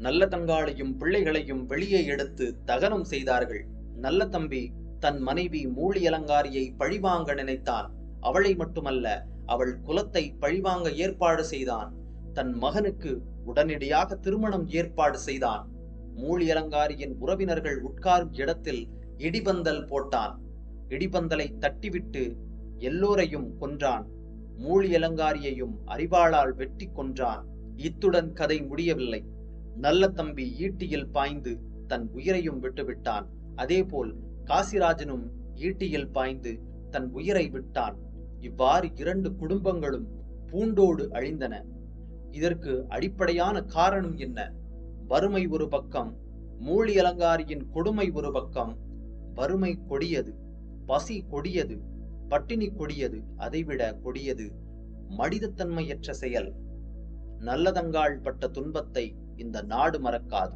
நல்ல தங்காளையும் பிள்ளைகளையும் வெளியே எடுத்து தகனம் செய்தார்கள். நல்ல தம்பி தன் மனைவி மூலி அலங்காரியை பழிவாங்க நினைத்தான். அவளை மட்டுமல்ல அவள் குலத்தை பழிவாங்க ஏற்பாடு செய்தான். தன் மகனுக்கு உடனடியாக திருமணம் ஏற்பாடு செய்தான். மூலி அலங்காரியின் உறவினர்கள் உட்காரும் இடத்தில் இடிபந்தல் போட்டான். இடிபந்தலை தட்டிவிட்டு எல்லோரையும் கொன்றான். மூலி அலங்காரியையும் அறிவாளால் வெட்டி கொன்றான். இத்துடன் கதை முடியவில்லை. நல்ல தம்பி ஈட்டியில் பாய்ந்து தன் உயிரையும் விட்டுவிட்டான். அதேபோல் காசிராஜனும் ஈட்டியில் பாய்ந்து தன் உயிரை விட்டான். இவ்வாறு இரண்டு குடும்பங்களும் பூண்டோடு அழிந்தன. இதற்கு அடிப்படையான காரணம் என்ன? வறுமை ஒரு பக்கம் மூலி அலங்காரியின் கொடுமை ஒரு பக்கம் வறுமை கொடியது பசி கொடியது பட்டினி கொடியது அதைவிட கொடியது மனிதத்தன்மையற்ற செயல். நல்லதங்காள் பட்ட துன்பத்தை இந்த நாடு மறக்காது.